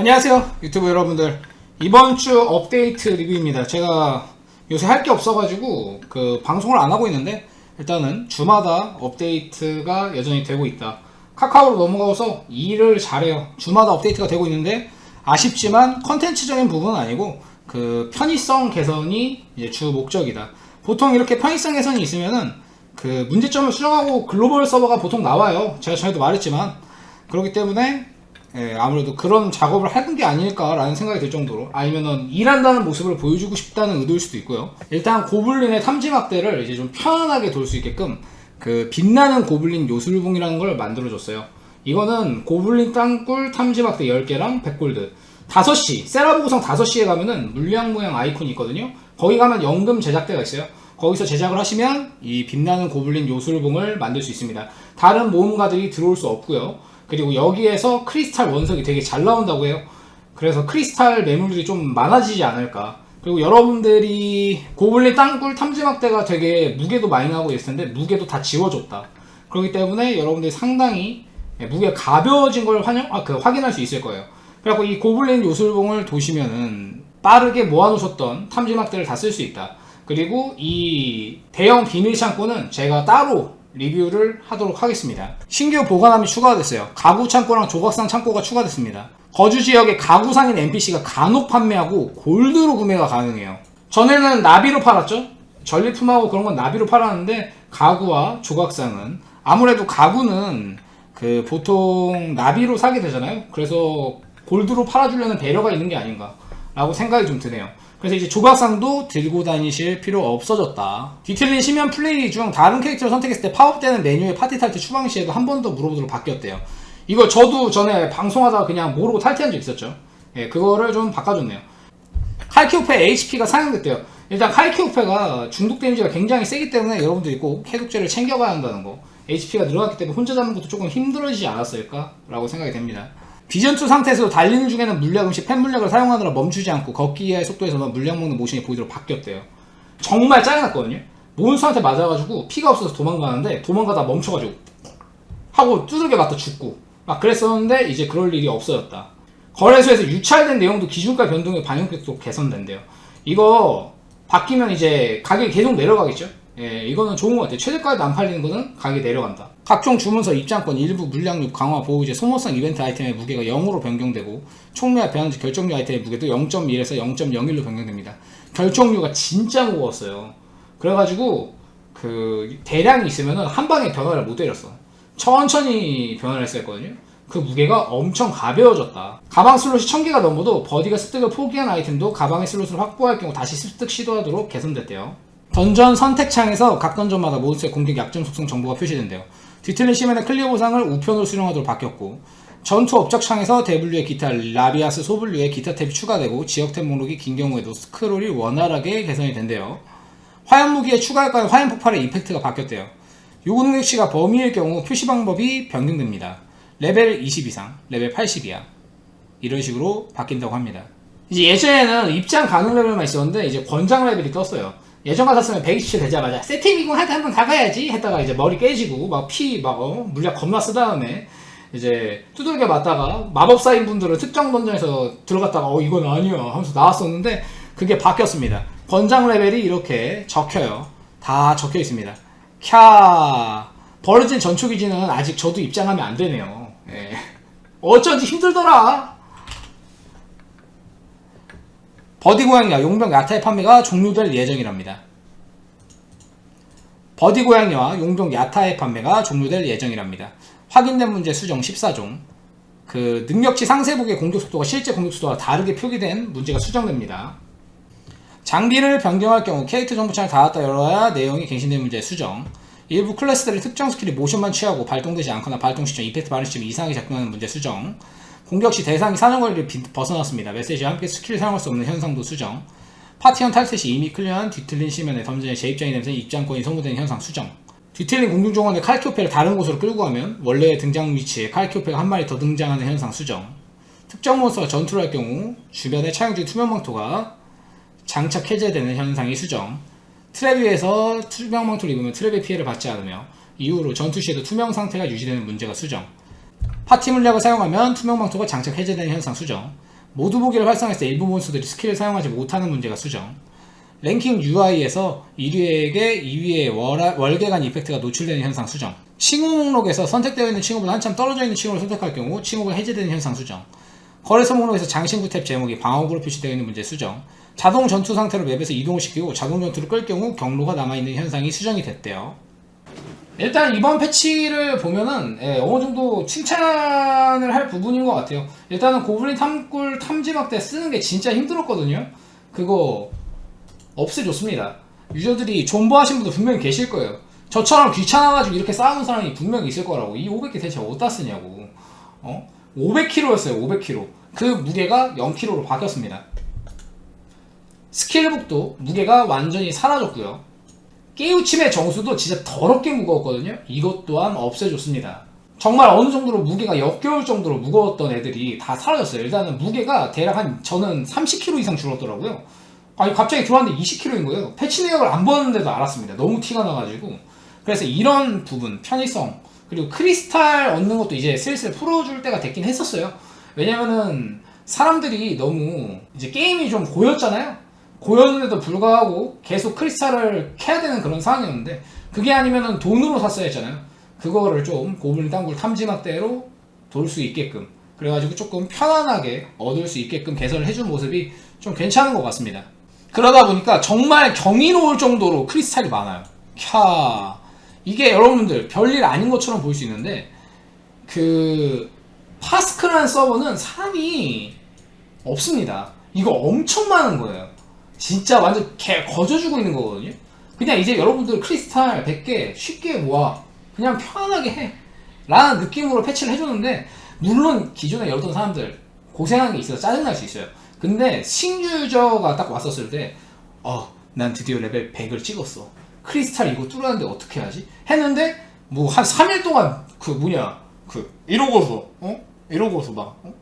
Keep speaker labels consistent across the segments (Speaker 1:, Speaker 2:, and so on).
Speaker 1: 안녕하세요 유튜브 여러분들. 이번 주 업데이트 리뷰입니다. 제가 요새 할 게 없어가지고 그 방송을 안 하고 있는데 일단은 주마다 업데이트가 여전히 되고 있다. 카카오로 넘어가서 일을 잘해요. 주마다 업데이트가 되고 있는데 아쉽지만 컨텐츠적인 부분은 아니고 그 편의성 개선이 이제 주 목적이다. 보통 이렇게 편의성 개선이 있으면은 그 문제점을 수정하고 글로벌 서버가 보통 나와요. 제가 전에도 말했지만. 그렇기 때문에 예, 아무래도 그런 작업을 하는 게 아닐까라는 생각이 들 정도로 아니면은 일한다는 모습을 보여주고 싶다는 의도일 수도 있고요. 일단 고블린의 탐지막대를 이제 좀 편안하게 돌 수 있게끔 그 빛나는 고블린 요술봉이라는 걸 만들어줬어요. 이거는 고블린 땅굴 탐지막대 10개랑 100골드 5시 세라보고성 5시에 가면은 물량 모양 아이콘이 있거든요. 거기 가면 연금 제작대가 있어요. 거기서 제작을 하시면 이 빛나는 고블린 요술봉을 만들 수 있습니다. 다른 모험가들이 들어올 수 없고요. 그리고 여기에서 크리스탈 원석이 되게 잘 나온다고 해요. 그래서 크리스탈 매물들이 좀 많아지지 않을까. 그리고 여러분들이 고블린 땅굴 탐지막대가 되게 무게도 많이 나오고 있을 텐데 무게도 다 지워졌다. 그렇기 때문에 여러분들이 상당히 무게가 가벼워진 걸 환영, 아, 그 확인할 수 있을 거예요. 그래갖고 이 고블린 요술봉을 도시면은 빠르게 모아놓으셨던 탐지막대를 다 쓸 수 있다. 그리고 이 대형 비밀 창고는 제가 따로 리뷰를 하도록 하겠습니다. 신규 보관함이 추가됐어요. 가구 창고랑 조각상 창고가 추가됐습니다. 거주 지역에 가구상인 NPC가 간혹 판매하고 골드로 구매가 가능해요. 전에는 나비로 팔았죠? 전리품하고 그런 건 나비로 팔았는데 가구와 조각상은 아무래도 가구는 그 보통 나비로 사게 되잖아요. 그래서 골드로 팔아주려는 배려가 있는 게 아닌가라고 생각이 좀 드네요. 그래서 이제 조각상도 들고 다니실 필요 없어졌다. 뒤틀린 심연 플레이 중 다른 캐릭터를 선택했을 때 팝업되는 메뉴의 파티 탈퇴 추방 시에도 한 번 더 물어보도록 바뀌었대요. 이거 저도 전에 방송하다가 그냥 모르고 탈퇴한 적 있었죠. 예, 그거를 좀 바꿔줬네요. 칼키오페 HP가 상향됐대요. 일단 칼키오페가 중독 데미지가 굉장히 세기 때문에 여러분들이 꼭 해독제를 챙겨가야 한다는 거. HP가 늘어났기 때문에 혼자 잡는 것도 조금 힘들어지지 않았을까? 라고 생각이 됩니다. 비전2 상태에서 달리는 중에는 물약 음식 팬 물약을 사용하느라 멈추지 않고 걷기의 속도에서만 물약 먹는 모션이 보이도록 바뀌었대요. 정말 짜증났거든요. 몬스터한테 맞아가지고 피가 없어서 도망가는데 도망가다 멈춰가지고 하고 두들겨 맞다 죽고 막 그랬었는데 이제 그럴 일이 없어졌다. 거래소에서 유찰된 내용도 기준가 변동의 반영폭도 개선된대요. 이거 바뀌면 이제 가격이 계속 내려가겠죠? 예, 이거는 좋은 것 같아요. 최저가에도 안 팔리는 거는 가격이 내려간다. 각종 주문서 입장권, 일부 물량률 강화 보호제, 소모성 이벤트 아이템의 무게가 0으로 변경되고 총매와 변환지 결정류 아이템의 무게도 0.1에서 0.01로 변경됩니다. 결정류가 진짜 무거웠어요. 그래가지고 그 대량이 있으면은 한 방에 변화를 못 때렸어. 천천히 변화를 했어야 했거든요. 그 무게가 엄청 가벼워졌다. 가방 슬롯이 1000개가 넘어도 버디가 습득을 포기한 아이템도 가방의 슬롯을 확보할 경우 다시 습득 시도하도록 개선됐대요. 던전 선택창에서 각 던전마다 몬스터의 공격 약점 속성 정보가 표시된대요. 뒤틀린 시멘의 클리어 보상을 우편으로 수령하도록 바뀌었고 전투 업적 창에서 데블류의 기타, 라비아스 소블류의 기타 탭이 추가되고 지역 탭 목록이 긴 경우에도 스크롤이 원활하게 개선이 된대요. 화염 무기에 추가할까요? 화염 폭발의 이펙트가 바뀌었대요. 요구 능력치가 범위일 경우 표시 방법이 변경됩니다. 레벨 20 이상, 레벨 80 이하 이런 식으로 바뀐다고 합니다. 이제 예전에는 입장 가능 레벨만 있었는데 이제 권장 레벨이 떴어요. 예전 같았으면 127 되자마자 세팅이고 한테 한번 가봐야지 했다가 이제 머리 깨지고 막피막 어, 물약 겁나 쓰 다음에 이제 두들겨 맞다가 마법사인 분들은 특정 던전에서 들어갔다가 어 이건 아니야 하면서 나왔었는데 그게 바뀌었습니다. 권장 레벨이 이렇게 적혀요. 다 적혀 있습니다. 캬 버려진 전초기지는 아직 저도 입장하면 안 되네요. 예. 어쩐지 힘들더라. 버디 고양이와 용병 야타의 판매가 종료될 예정이랍니다. 버디 고양이와 용병 야타의 판매가 종료될 예정이랍니다. 확인된 문제 수정 14종. 그 능력치 상세북의 공격 속도가 실제 공격 속도와 다르게 표기된 문제가 수정됩니다. 장비를 변경할 경우 캐릭터 정보 창을 닫았다 열어야 내용이 갱신된 문제 수정. 일부 클래스들의 특정 스킬이 모션만 취하고 발동되지 않거나 발동 시점, 이펙트 발휘 시점 이상하게 작동하는 문제 수정. 공격 시 대상이 사정거리를 비- 벗어났습니다. 메시지와 함께 스킬을 사용할 수 없는 현상도 수정. 파티원 탈퇴 시 이미 클리어한 뒤틀린 시면에 던전의 재입장이 되면서 입장권이 소모되는 현상 수정. 뒤틀린 공중종원의 칼키오페를 다른 곳으로 끌고 가면 원래의 등장 위치에 칼키오페가 한 마리 더 등장하는 현상 수정. 특정 몬스터가 전투를 할 경우 주변에 차용 중 투명 망토가 장착 해제되는 현상이 수정. 트랩 위에서 투명 망토를 입으면 트랩의 피해를 받지 않으며 이후로 전투 시에도 투명 상태가 유지되는 문제가 수정. 파티 물약을 사용하면 투명 망토가 장착 해제되는 현상 수정. 모두 보기를 활성화했을 때 일부 몬스터들이 스킬을 사용하지 못하는 문제가 수정. 랭킹 UI에서 1위에게 2위의 월, 월계간 이펙트가 노출되는 현상 수정. 칭호 목록에서 선택되어 있는 칭호보다 한참 떨어져 있는 칭호를 선택할 경우 칭호가 해제되는 현상 수정. 거래소 목록에서 장신구 탭 제목이 방어구로 표시되어 있는 문제 수정. 자동 전투 상태로 맵에서 이동을 시키고 자동 전투를 끌 경우 경로가 남아있는 현상이 수정이 됐대요. 일단 이번 패치를 보면은 예, 어느 정도 칭찬을 할 부분인 것 같아요. 일단은 고블린 탐굴 탐지막 때 쓰는 게 진짜 힘들었거든요. 그거 없애줬습니다. 유저들이 존버하신 분도 분명히 계실 거예요. 저처럼 귀찮아가지고 이렇게 싸우는 사람이 분명히 있을 거라고. 이 500개 대체 어디다 쓰냐고. 어? 500kg였어요, 500kg. 그 무게가 0kg로 바뀌었습니다. 스킬북도 무게가 완전히 사라졌고요. 깨우침의 정수도 진짜 더럽게 무거웠거든요. 이것 또한 없애줬습니다. 정말 어느 정도로 무게가 역겨울 정도로 무거웠던 애들이 다 사라졌어요. 일단은 무게가 대략 한 저는 30kg 이상 줄었더라고요. 아니 갑자기 들어왔는데 20kg인 거예요. 패치 내역을 안 봤는데도 알았습니다. 너무 티가 나가지고. 그래서 이런 부분, 편의성, 그리고 크리스탈 얻는 것도 이제 슬슬 풀어줄 때가 됐긴 했었어요. 왜냐면은 사람들이 너무 이제 게임이 좀 고였잖아요. 고였는데도 불구하고 계속 크리스탈을 캐야 되는 그런 상황이었는데 그게 아니면은 돈으로 샀어야 했잖아요. 그거를 좀 고블린 땅굴 탐지막대로 돌 수 있게끔 그래가지고 조금 편안하게 얻을 수 있게끔 개선을 해준 모습이 좀 괜찮은 것 같습니다. 그러다 보니까 정말 경이로울 정도로 크리스탈이 많아요. 캬 이게 여러분들 별일 아닌 것처럼 보일 수 있는데 그 파스크라는 서버는 사람이 없습니다. 이거 엄청 많은 거예요. 진짜 완전 개 거저 주고 있는 거거든요. 그냥 이제 여러분들 크리스탈 100개 쉽게 모아 그냥 편안하게 해 라는 느낌으로 패치를 해줬는데 물론 기존에 열었던 사람들 고생한 게 있어서 짜증날 수 있어요. 근데 신규 유저가 딱 왔었을 때 어, 난 드디어 레벨 100을 찍었어. 크리스탈 이거 뚫었는데 어떻게 하지? 했는데 뭐 한 3일 동안 그 뭐냐 그 이러고서 어? 이러고서 막 어?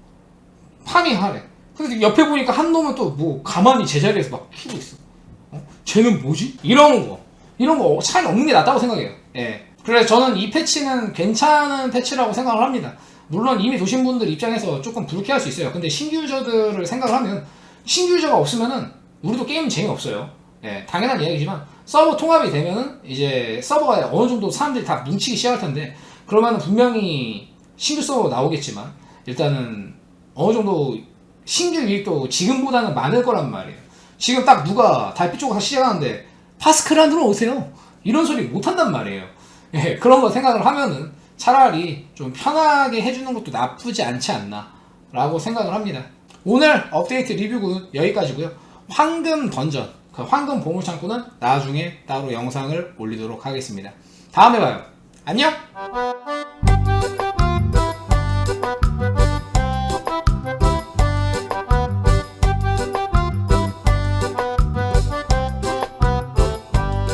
Speaker 1: 파밍하래. 근데 옆에 보니까 한 놈은 또 뭐 가만히 제자리에서 막 키고 있어. 어? 쟤는 뭐지? 이런 거. 이런 거 차이 없는 게 낫다고 생각해요. 예. 그래서 저는 이 패치는 괜찮은 패치라고 생각을 합니다. 물론 이미 도신 분들 입장에서 조금 불쾌할 수 있어요. 근데 신규 유저들을 생각을 하면 신규 유저가 없으면은 우리도 게임 재미없어요. 예, 당연한 이야기지만 서버 통합이 되면은 이제 서버가 어느 정도 사람들이 다 뭉치기 시작할 텐데 그러면은 분명히 신규 서버 나오겠지만 일단은 어느 정도 신규 유입도 지금보다는 많을 거란 말이에요. 지금 딱 누가 달빛 쪽으로 시작하는데 파스크란으로 오세요. 이런 소리 못 한단 말이에요. 예, 그런 거 생각을 하면은 차라리 좀 편하게 해주는 것도 나쁘지 않지 않나 라고 생각을 합니다. 오늘 업데이트 리뷰는 여기까지고요. 황금 던전, 그 황금 보물창고는 나중에 따로 영상을 올리도록 하겠습니다. 다음에 봐요. 안녕!